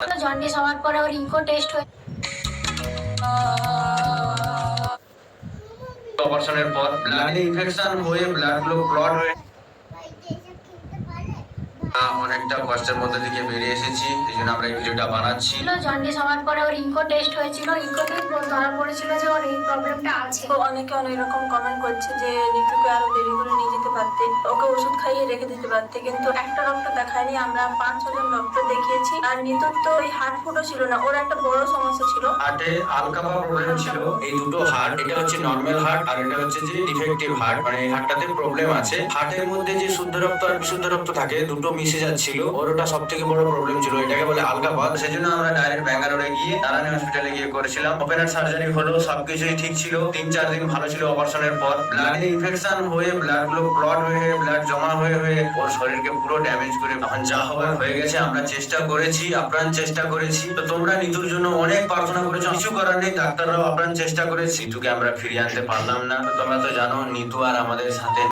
Jaundice হওয়ার পরে ওর eco test হয়ে অপারেশনের পর ব্লাডে ইনফেকশন হয়ে ব্লাডগুলো ক্লট হয়ে। অনেকটা কষ্টের মধ্যে থেকে বেরিয়ে এসেছি এই জন্য আমরা এই ভিডিওটা বানাচ্ছি। জন্ডিস হওয়ার পরে ওর ইকো টেস্ট হয়েছিল। ইকোতে ধরা পড়েছিল যে ওর এই প্রবলেমটা আছে। তো অনেকে অনেক রকম কমেন্ট করছে যে নিতুকে আরও দেরি করে নিয়ে পারতে ওকে ওষুধ খাইয়ে রেখে দিতে পারতে কিন্তু একটা ডক্টর দেখায়নি। আমরা পাঁচ ছজন ডক্টর দেখিয়েছি। আর নিতুর তো ওই হার্ট ফুটো ছিল না, ওর একটা বড় সমস্যা ছিল। প্রবলেম ছিল। এই দুটো এটা হচ্ছে নর্মাল আর এটা হচ্ছে যে ডিফেক্টিভ মানে প্রবলেম আছে। মধ্যে যে শুদ্ধ রক্ত আর বিশুদ্ধ রক্ত থাকে, দুটো মিশে যাচ্ছিল। ওর ওটা সব থেকে বড় প্রবলেম ছিল। এটাকে বলে আলকাপা সেজন্য আমরা ডাইরেক্ট ব্যাঙ্গালোরে গিয়ে তারানি হসপিটালে গিয়ে করেছিলাম। ওপেন সার্জারি হলো, সবকিছুই ঠিক ছিল। তিন, চার দিন ভালো ছিল অপারেশনের পর। ব্লাডে ইনফেকশন হয়ে ব্লাডগুলো ক্লট হয়ে ব্লাড জমা হয়ে হয়ে ওর শরীরকে পুরো ড্যামেজ করে এখন যা হওয়ার হয়ে গেছে। আমরা চেষ্টা করেছি, আপ্রাণ চেষ্টা করেছি। তো তোমরা নিতুর জন্য অনেক প্রার্থনা করেছ। কিছু করার নেই, ডাক্তাররাও আপ্রাণ চেষ্টা করেছি। নিতুকে আমরা ফিরিয়ে আনতে পারলাম না। তোমরা তো জানো, নিতু আর আমাদের সাথে